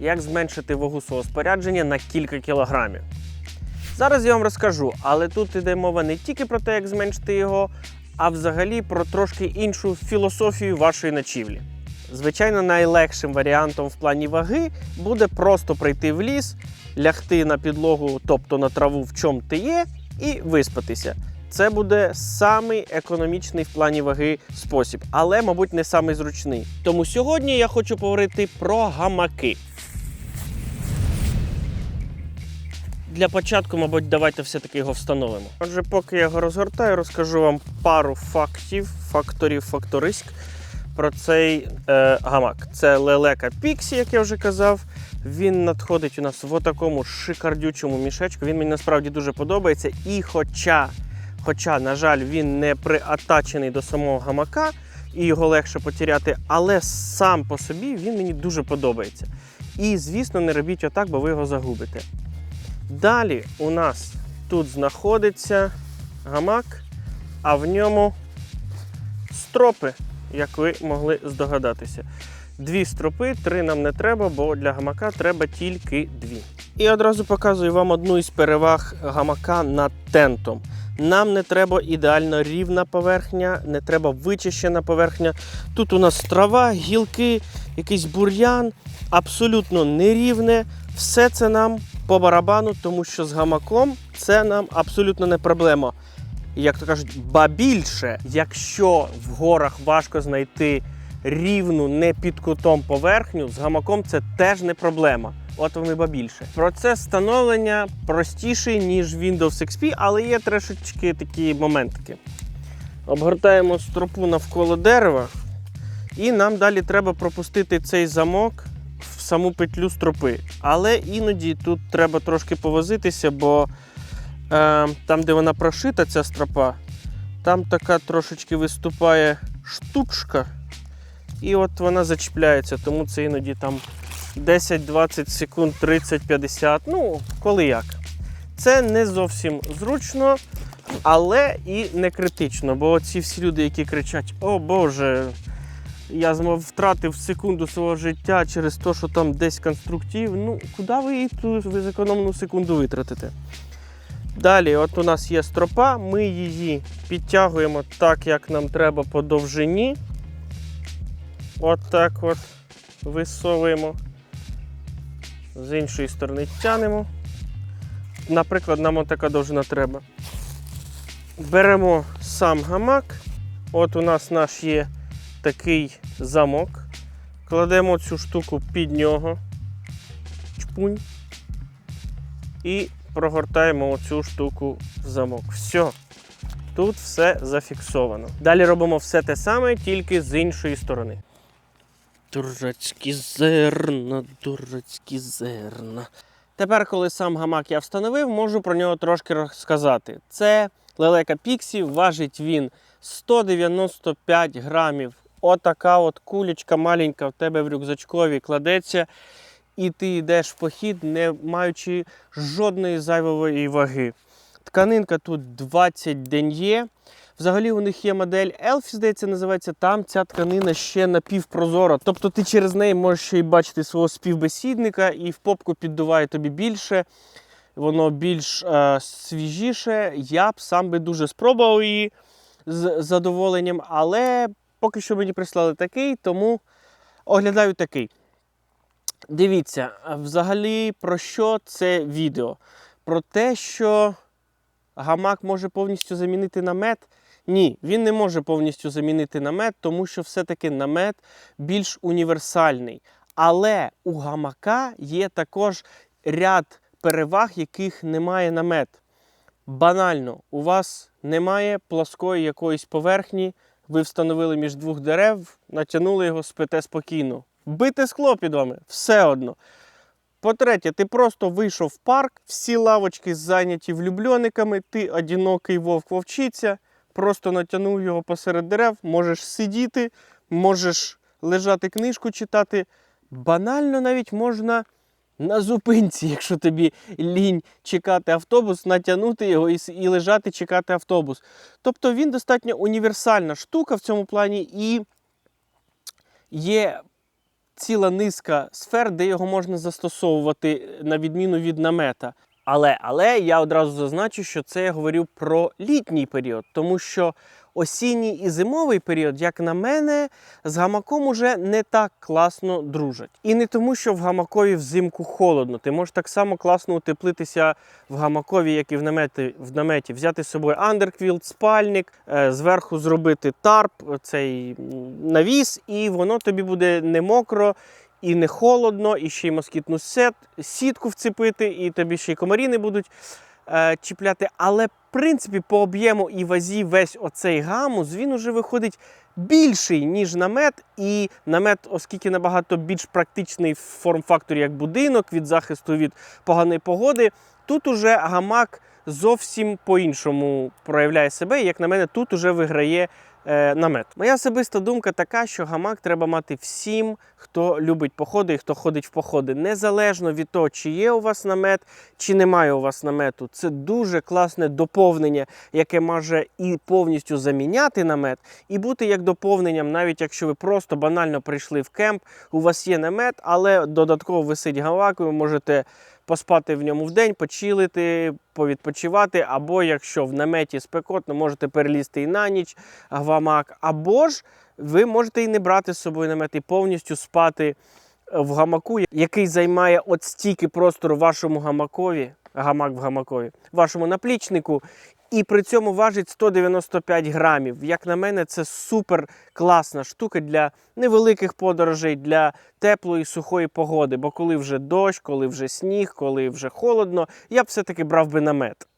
як зменшити вагу свого спорядження на кілька кілограмів. Зараз я вам розкажу, але тут іде мова не тільки про те, як зменшити його, а взагалі про трошки іншу філософію вашої ночівлі. Звичайно, найлегшим варіантом в плані ваги буде просто прийти в ліс, лягти на підлогу, тобто на траву, в чому ти є, і виспатися. Це буде самий економічний в плані ваги спосіб, але, мабуть, не самий зручний. Тому сьогодні я хочу поговорити про гамаки. Для початку, мабуть, давайте все-таки його встановимо. Отже, поки я його розгортаю, розкажу вам пару фактів, факторів, факториськ про цей е, гамак. Це лелека Піксі, як я вже казав. Він надходить у нас в такому шикардючому мішечку. Він мені насправді дуже подобається. І хоча, хоча, на жаль, він не приатачений до самого гамака, і його легше потеряти, але сам по собі він мені дуже подобається. І, звісно, не робіть отак, бо ви його загубите. Далі у нас тут знаходиться гамак, а в ньому стропи, як ви могли здогадатися. Дві стропи, три нам не треба, бо для гамака треба тільки дві. І одразу показую вам одну із переваг гамака над тентом. Нам не треба ідеально рівна поверхня, не треба вичищена поверхня. Тут у нас трава, гілки, якийсь бур'ян, абсолютно нерівне. Все це нам по барабану, тому що з гамаком це нам абсолютно не проблема. Як то кажуть, ба більше, якщо в горах важко знайти рівну, не під кутом поверхню, з гамаком це теж не проблема. От і ба більше. Процес встановлення простіший, ніж Windows XP, але є трошечки такі моментики. Обгортаємо стропу навколо дерева, і нам далі треба пропустити цей замок в саму петлю стропи. Але іноді тут треба трошки повозитися, бо е, там, де вона прошита, ця стропа, там така трошечки виступає штучка, і от вона зачіпляється, тому це іноді там 10-20 секунд, 30-50, ну, коли як. Це не зовсім зручно, але і не критично. Бо ці всі люди, які кричать: О Боже, я втратив секунду свого життя через те, що там десь конструктив. Ну, куди ви її ту ви зекономлену секунду витратите? Далі, от у нас є стропа, ми її підтягуємо так, як нам треба по довжині. От так от висовуємо. З іншої сторони тянемо. Наприклад, нам от така довжина треба. Беремо сам гамак. От у нас наш є такий замок. Кладемо цю штуку під нього. Чпунь. І прогортаємо оцю штуку в замок. Все. Тут все зафіксовано. Далі робимо все те саме, тільки з іншої сторони. Дурацькі зерна, дурацькі зерна. Тепер, коли сам гамак я встановив, можу про нього трошки розказати. Це лелека Піксі, важить він 195 грамів. Отака от кулечка маленька в тебе в рюкзачкові кладеться, і ти йдеш в похід, не маючи жодної зайвої ваги. Тканинка тут 20 ден'є. Взагалі у них є модель Elfie, здається, називається. Там ця тканина ще напівпрозора. Тобто ти через неї можеш ще й бачити свого співбесідника, і в попку піддуває тобі більше. Воно більш е, свіжіше. Я б сам би дуже спробував її з задоволенням, але поки що мені прислали такий, тому оглядаю такий. Дивіться, взагалі про що це відео? Про те, що гамак може повністю замінити намет. Ні, він не може повністю замінити намет, тому що все-таки намет більш універсальний. Але у гамака є також ряд переваг, яких немає намет. Банально, у вас немає плоскої якоїсь поверхні, ви встановили між двох дерев, натягнули його, спите спокійно. Бите скло під вами, все одно. По-третє, ти просто вийшов в парк, всі лавочки зайняті влюбленниками, ти одинокий вовк вовчиця, просто натягнув його посеред дерев, можеш сидіти, можеш лежати книжку читати. Банально навіть можна на зупинці, якщо тобі лінь чекати автобус, натягнути його і, і лежати чекати автобус. Тобто він достатньо універсальна штука в цьому плані і є ціла низка сфер, де його можна застосовувати на відміну від намета. Але, але я одразу зазначу, що це я говорю про літній період, тому що осінній і зимовий період, як на мене, з гамаком уже не так класно дружать. І не тому, що в гамакові взимку холодно. Ти можеш так само класно утеплитися в гамакові, як і в наметі, в наметі. взяти з собою андерквілт, спальник, е, зверху зробити тарп, цей навіс, і воно тобі буде не мокро. І не холодно, і ще й москітну сет, сітку вцепити, і тобі ще й комарі не будуть е, чіпляти. Але, в принципі, по об'єму і вазі весь оцей гамус він уже виходить більший, ніж намет. І намет, оскільки набагато більш практичний в форм-факторі як будинок від захисту від поганої погоди, тут уже гамак зовсім по-іншому проявляє себе. І, як на мене, тут уже виграє намет. Моя особиста думка така, що гамак треба мати всім, хто любить походи і хто ходить в походи, незалежно від того, чи є у вас намет, чи немає у вас намету. Це дуже класне доповнення, яке може і повністю заміняти намет, і бути як доповненням, навіть якщо ви просто банально прийшли в кемп, у вас є намет, але додатково висить гамак, ви можете поспати в ньому вдень, почилити, повідпочивати, або якщо в наметі спекотно, можете перелізти і на ніч гамак, або ж ви можете і не брати з собою намет і повністю спати в гамаку, який займає от стільки простору вашому гамакові, гамак в гамакові, вашому наплічнику, і при цьому важить 195 грамів. Як на мене, це супер класна штука для невеликих подорожей, для теплої сухої погоди. Бо коли вже дощ, коли вже сніг, коли вже холодно, я б все-таки брав би намет.